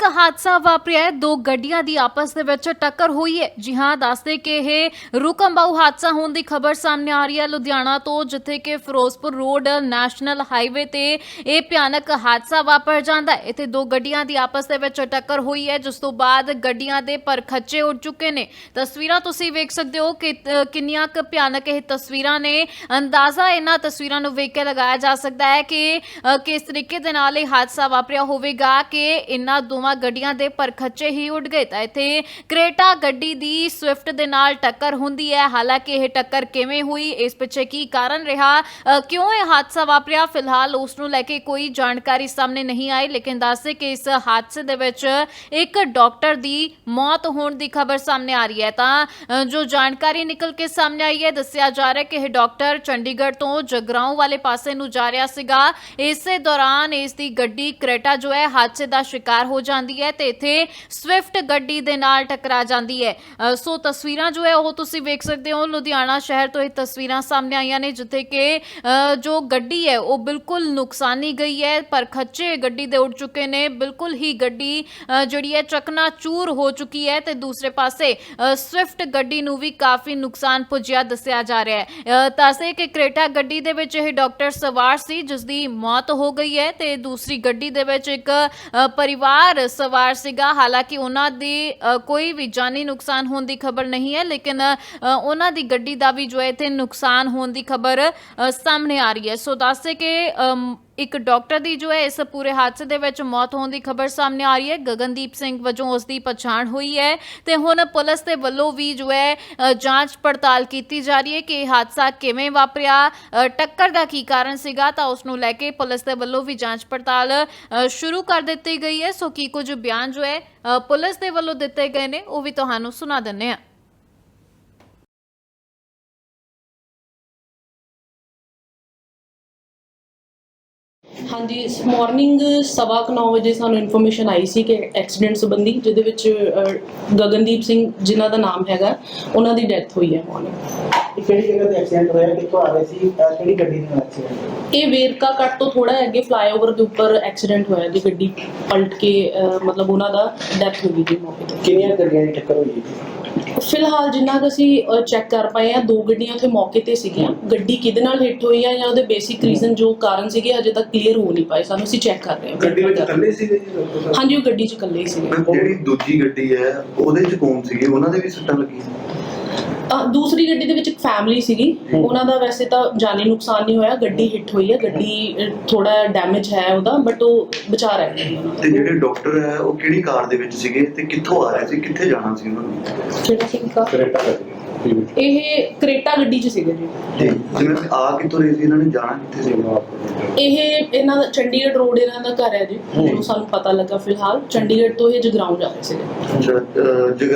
ਭਿਆਨਕ ਹਾਦਸਾ ਵਾਪਰਿਆ ਹੈ। ਦੋ ਗੱਡੀਆਂ ਦੀ ਆਪਸ ਦੇ ਵਿੱਚ ਟੱਕਰ ਹੋਈ ਹੈ। ਜੀ ਹਾਂ ਦੱਸਦੇ ਕਿ ਇਹ ਰੁਕਮਬਾਊ ਹਾਦਸਾ ਹੋਣ ਦੀ ਖਬਰ ਸਾਹਮਣੇ ਆ ਰਹੀ ਹੈ। ਲੁਧਿਆਣਾ ਤੋਂ ਜਿੱਥੇ ਕਿ ਫਿਰੋਜ਼ਪੁਰ ਰੋਡ ਨੈਸ਼ਨਲ ਹਾਈਵੇ ਤੇ ਇਹ ਭਿਆਨਕ ਹਾਦਸਾ ਵਾਪਰ ਜਾਂਦਾ ਹੈ। ਇੱਥੇ ਦੋ ਗੱਡੀਆਂ ਦੀ ਆਪਸ ਦੇ ਵਿੱਚ ਟੱਕਰ ਹੋਈ ਹੈ, ਜਿਸ ਤੋਂ ਬਾਅਦ ਗੱਡੀਆਂ ਦੇ ਪਰਖੱਚੇ ਉੱਡ ਚੁੱਕੇ ਨੇ। ਤਸਵੀਰਾਂ ਤੁਸੀਂ ਵੇਖ ਸਕਦੇ ਹੋ ਕਿ ਕਿੰਨੀਆਂ ਕੁ ਭਿਆਨਕ ਇਹ ਤਸਵੀਰਾਂ ਨੇ। ਅੰਦਾਜ਼ਾ ਇਹਨਾਂ ਤਸਵੀਰਾਂ ਨੂੰ ਵੇਖ ਕੇ ਲਗਾਇਆ ਜਾ ਸਕਦਾ ਹੈ ਕਿ ਕਿਸ ਤਰੀਕੇ ਦੇ ਨਾਲ ਇਹ ਹਾਦਸਾ ਵਾਪਰਿਆ ਹੋਵੇਗਾ ਕਿ ਇਹਨਾਂ ਦੋਵਾਂ ਗੱਡੀਆਂ ਦੇ ਪਰਖੱਚੇ ਹੀ ਉੱਡ ਗਏ ਤਾਂ ਇੱਥੇ ਕ੍ਰੇਟਾ ਗੱਡੀ ਦੀ ਸਵਿਫਟ ਦੇ ਨਾਲ ਟੱਕਰ ਹੁੰਦੀ ਹੈ। ਹਾਲਾਂਕਿ ਇਹ ਟੱਕਰ ਕਿਵੇਂ ਹੋਈ, ਇਸ ਪਿੱਛੇ ਕੀ ਕਾਰਨ ਰਿਹਾ ਕਿਉਂ ਇਹ ਹਾਦਸਾ ਵਾਪਰਿਆ? ਫਿਲਹਾਲ ਉਸ ਨੂੰ ਲੈ ਕੇ ਕੋਈ ਜਾਣਕਾਰੀ ਸਾਹਮਣੇ ਨਹੀਂ ਆਈ, ਲੇਕਿਨ ਦੱਸਦੇ ਕਿ ਇਸ ਹਾਦਸੇ ਦੇ ਵਿੱਚ ਇੱਕ ਡਾਕਟਰ ਦੀ ਮੌਤ ਹੋਣ ਦੀ ਖਬਰ ਸਾਹਮਣੇ ਆ ਰਹੀ ਹੈ। ਤਾਂ ਜੋ ਜਾਣਕਾਰੀ ਨਿਕਲ ਕੇ ਸਾਹਮਣੇ ਆਈ ਹੈ, ਦੱਸਿਆ ਜਾ ਰਿਹਾ ਕਿ ਇਹ ਡਾਕਟਰ ਚੰਡੀਗੜ੍ਹ ਤੋਂ ਜਗਰਾਉਂ ਵਾਲੇ ਪਾਸੇ ਨੂੰ ਜਾ ਰਿਹਾ ਸੀਗਾ। ਇਸੇ ਦੌਰਾਨ ਇਸ ਦੀ ਗੱਡੀ ਕ੍ਰੇਟਾ ਜੋ ਹੈ, ਹਾਦਸੇ ਦਾ ਸ਼ਿਕਾਰ ਹੋ ਜਾਂਦੀ ਹੈ ਤੇ ਇੱਥੇ ਸਵਿਫਟ ਗੱਡੀ ਦੇ ਨਾਲ ਟਕਰਾ ਜਾਂਦੀ ਹੈ। ਸੋ ਤਸਵੀਰਾਂ ਜੋ ਹੈ ਉਹ ਤੁਸੀਂ ਵੇਖ ਸਕਦੇ ਹੋ। ਲੁਧਿਆਣਾ ਸ਼ਹਿਰ ਤੋਂ ਇਹ ਤਸਵੀਰਾਂ ਸਾਹਮਣੇ ਆਈਆਂ ਨੇ ਜਿੱਥੇ ਕਿ ਜੋ ਗੱਡੀ ਹੈ ਉਹ ਬਿਲਕੁਲ ਨੁਕਸਾਨੀ ਗਈ ਹੈ ਪਰ ਖੱਚੇ ਗੱਡੀ ਦੇ ਉੱਡ ਚੁੱਕੇ ਨੇ। ਬਿਲਕੁਲ ਹੀ ਗੱਡੀ ਜਿਹੜੀ ਹੈ ਚਕਨਾ ਚੂਰ ਹੋ ਚੁੱਕੀ ਹੈ ਤੇ ਦੂਸਰੇ ਪਾਸੇ ਅ, ਸਵਿਫਟ ਗੱਡੀ ਨੂੰ ਵੀ ਕਾਫੀ ਨੁਕਸਾਨ ਪੁੱਜਿਆ ਦੱਸਿਆ ਜਾ ਰਿਹਾ ਹੈ। ਅ, ਦੱਸਦੇ ਕਿ ਕ੍ਰੇਟਾ ਗੱਡੀ ਦੇ ਵਿੱਚ ਇਹ ਡਾਕਟਰ ਸਵਾਰ ਸੀ ਜਿਸ ਦੀ ਮੌਤ ਹੋ ਗਈ ਹੈ ਤੇ ਦੂਸਰੀ ਗੱਡੀ ਦੇ ਵਿੱਚ ਇੱਕ ਪਰਿਵਾਰ ਪਰਿਵਾਰ ਸਵਾਰ ਸੀਗਾ। ਹਾਲਾਂਕਿ ਉਹਨਾਂ ਦੀ ਅ, ਕੋਈ ਵੀ ਜਾਨੀ ਨੁਕਸਾਨ ਹੋਣ ਦੀ ਖਬਰ ਨਹੀਂ ਹੈ ਲੇਕਿਨ ਅ, ਉਹਨਾਂ ਦੀ ਗੱਡੀ ਦਾ ਵੀ ਜੋ ਹੈ ਇੱਥੇ ਨੁਕਸਾਨ ਹੋਣ ਦੀ ਖਬਰ ਅ, ਸਾਹਮਣੇ ਆ ਰਹੀ ਹੈ। ਸੋ ਦੱਸਦੇ ਕਿ ਅਮ, ਇੱਕ ਡਾਕਟਰ ਦੀ ਜੋ ਹੈ ਇਸ ਪੂਰੇ ਹਾਦਸੇ ਦੇ ਵਿੱਚ ਮੌਤ ਹੋਣ ਦੀ ਖਬਰ ਸਾਹਮਣੇ ਆ ਰਹੀ ਹੈ। ਗਗਨਦੀਪ ਸਿੰਘ ਵਜੋਂ ਉਸ ਦੀ ਪਛਾਣ ਹੋਈ ਹੈ ਤੇ ਹੁਣ ਪੁਲਿਸ ਦੇ ਵੱਲੋਂ ਵੀ ਜੋ ਹੈ ਜਾਂਚ ਪੜਤਾਲ ਕੀਤੀ ਜਾ ਰਹੀ ਹੈ ਕਿ ਇਹ ਹਾਦਸਾ ਕਿਵੇਂ ਵਾਪਰਿਆ ਟੱਕਰ ਦਾ ਕੀ ਕਾਰਨ ਸੀਗਾ ਤਾਂ ਉਸ ਨੂੰ ਲੈ ਕੇ ਪੁਲਿਸ ਦੇ ਵੱਲੋਂ ਵੀ ਜਾਂਚ ਪੜਤਾਲ ਸ਼ੁਰੂ ਕਰ ਦਿੱਤੀ ਗਈ ਹੈ। ਸੋ ਕੀ ਕੁਝ ਬਿਆਨ ਜੋ ਹੈ ਪੁਲਿਸ ਦੇ ਵੱਲੋਂ ਦਿੱਤੇ ਗਏ ਨੇ, ਉਹ ਵੀ ਤੁਹਾਨੂੰ ਸੁਣਾ ਦਿੰਨੇ ਆ ਹਾਂਜੀ ਇਸ ਮਾਰਨਿੰਗ ਸਵਾ ਕੁ ਨੌ ਵਜੇ ਸਾਨੂੰ ਇਨਫੋਰਮੇਸ਼ਨ ਆਈ ਸੀ ਕਿ ਐਕਸੀਡੈਂਟ ਸੰਬੰਧੀ ਜਿਹਦੇ ਵਿੱਚ ਗਗਨਦੀਪ ਸਿੰਘ ਜਿਨ੍ਹਾਂ ਦਾ ਨਾਮ ਹੈਗਾ ਉਹਨਾਂ ਦੀ ਡੈਥ ਹੋਈ ਹੈ ਮਾਰਨਿੰਗ ਇਹ ਕਿਹੜੀ ਜਗ੍ਹਾ ਤੇ ਐਕਸੀਡੈਂਟ ਹੋਇਆ ਕਿੱਥੋਂ ਆ ਰਹੇ ਸੀ ਅਹ ਕਿਹੜੀ ਗੱਡੀ ਦੇ ਨਾਲ ਐਕਸੀਡੈਂਟ ਇਹ ਵੇਰਕਾ ਕੱਟ ਤੋਂ ਥੋੜਾ ਅੱਗੇ ਫਲਾਈਓਵਰ ਦੇ ਉੱਪਰ ਐਕਸੀਡੈਂਟ ਹੋਇਆ ਜੀ ਗੱਡੀ ਪਲਟ ਕੇ ਮਤਲਬ ਉਹਨਾਂ ਦਾ ਡੈਥ ਹੋ ਗਈ ਜੀ ਮੌਕੇ ਤੇ। ਕਿੰਨੀਆਂ ਗੱਡੀਆਂ ਦੀ ਟੱਕਰ ਹੋਈ ਫਿਲਹਾਲ ਜਿੰਨਾ ਕੁ ਅਸੀਂ ਚੈੱਕ ਕਰ ਪਏ ਆ ਦੋ ਗੱਡੀਆਂ ਉੱਥੇ ਮੌਕੇ ਤੇ ਸੀਗੀਆਂ। ਗੱਡੀ ਕਿਹਦੇ ਨਾਲ ਹਿੱਟ ਹੋਈ ਆ ਜਾਂ ਉਹਦੇ ਬੇਸਿਕ ਰੀਜ਼ਨ ਜੋ ਕਾਰਨ ਸੀਗੇ ਅਜੇ ਤੱਕ ਕਲੀਅਰ ਹੋ ਨਹੀਂ ਪਾਏ। ਸਾਨੂੰ ਅਸੀਂ ਚੈੱਕ ਕਰ ਰਹੇ ਹਾਂ। ਗੱਡੀ ਵਿੱਚ ਇਕੱਲੇ ਸੀਗੇ ਜੀ ਡਾਕਟਰ ਸਾਹਿਬ? ਹਾਂਜੀ ਉਹ ਗੱਡੀ 'ਚ ਇਕੱਲੇ ਹੀ ਸੀਗੇ। ਜਿਹੜੀ ਦੂਜੀ ਗੱਡੀ ਹੈ ਉਹਦੇ ਚ ਕੌਣ ਸੀਗੇ? ਉਹਨਾਂ ਦੇ ਵੀ ਸੱਟਾਂ ਲੱਗੀਆਂ। ਦੂਸਰੀ ਗੱਡੀ ਦੇ ਵਿੱਚ ਇੱਕ ਫੈਮਿਲੀ ਸੀਗੀ। ਉਹਨਾਂ ਦਾ ਵੈਸੇ ਤਾਂ ਜਾਨੀ ਨੁਕਸਾਨ ਨਹੀਂ ਹੋਇਆ ਗੱਡੀ ਹਿੱਟ ਹੋਈ ਹੈ ਗੱਡੀ ਥੋੜਾ ਡੈਮੇਜ ਹੈ ਉਹਦਾ ਬਟ ਉਹ ਬਚਾ ਰਹੇ ਤੇ ਜਿਹੜੇ ਡਾਕਟਰ ਹੈ ਉਹ ਕਿਹੜੀ ਕਾਰ ਦੇ ਵਿੱਚ ਸੀਗੇ ਤੇ ਕਿੱਥੋਂ ਆ ਰਹੇ ਸੀ ਕਿੱਥੇ ਜਾਣਾ ਸੀ ਉਹਨਾਂ ਨੂੰ? ਕਿਹੜਾ ਕਰੇਟਾ ਗੱਡੀ। ਇਹ ਕਰੇਟਾ ਗੱਡੀ 'ਚ ਸੀਗੇ ਜੀ। ਤੇ ਜਿਵੇਂ ਆ ਕਿੱਥੋਂ ਰਹੇ ਸੀ ਇਹਨਾਂ ਨੇ ਜਾਣਾ ਕਿੱਥੇ ਸੀ? ਇਹ ਇਹਨਾਂ ਦਾ ਚੰਡੀਗੜ੍ਹ ਰੋਡ ਇਹਨਾਂ ਦਾ ਘਰ ਹੈ ਜੀ ਸਾਨੂੰ ਪਤਾ ਲੱਗਾ ਫਿਲਹਾਲ। ਚੰਡੀਗੜ੍ਹ ਤੋਂ ਇਹ ਜਗਰਾਉਂ ਜਾ ਰਹੇ ਸੀਗੇ।